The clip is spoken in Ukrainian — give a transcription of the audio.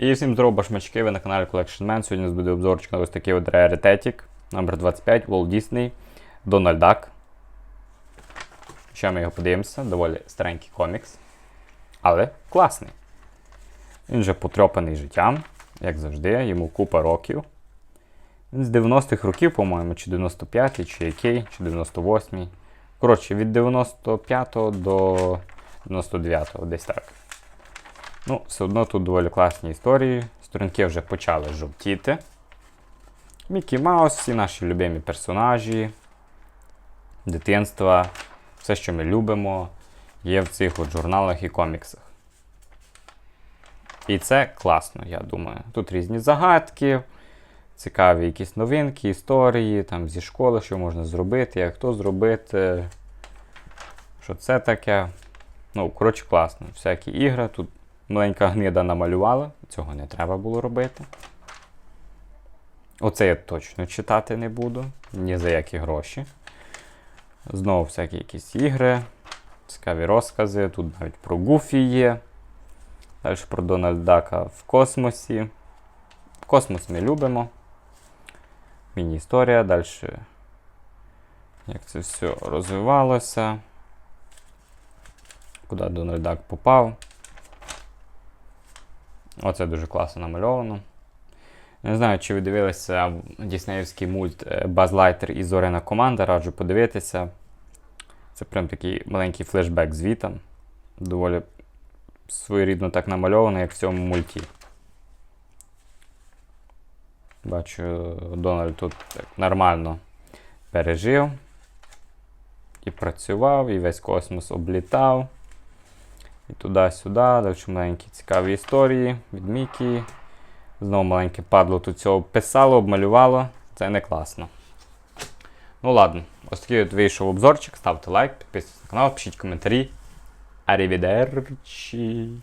І всім здорово, башмачки, ви на каналі Collection Man. Сьогодні у нас буде обзорчик на ось такий от раритетик номер 25 Walt Disney Donald Duck. Ще ми його подивимося, доволі старенький комікс. Але класний. Він вже потрьопаний життям, як завжди, йому купа років. Він з 90-х років, по-моєму, чи 95-й, чи який, чи 98-й. Коротше, від 95-го до 99-го, десь так. Ну, все одно тут доволі класні історії. Сторінки вже почали жовтіти. Мікі Маус, всі наші любимі персонажі, дитинства, все, що ми любимо, є в цих от журналах і коміксах. І це класно, я думаю. Тут різні загадки, цікаві якісь новинки, історії, там зі школи, що можна зробити, як то зробити. Що це таке. Ну, коротше, класно. Всякі ігри. Тут маленька гнида намалювала, цього не треба було робити. Оце я точно читати не буду, ні за які гроші. Знову всякі якісь ігри, цікаві розкази. Тут навіть про Гуфі є. Далі про Дональд Дака в космосі. Космос ми любимо. Міні-історія. Далі, як це все розвивалося. Куди Дональд Дак попав. Оце дуже класно намальовано. Не знаю, чи ви дивилися діснеївський мульт е, Баз Лайтер і Зоряна команда, раджу подивитися. Це прям такий маленький флешбек звітом. Доволі своєрідно так намальовано, як в цьому мульті. Бачу, Дональд тут так нормально пережив. І працював, і весь космос облітав. І туди-сюди, далі маленькі цікаві історії від Мікі. Знову маленьке падло тут цього писало, обмалювало. Це не класно. Ну ладно, ось такий от вийшов обзорчик. Ставте лайк, підписуйтесь на канал, пишіть коментарі. Arrivederci.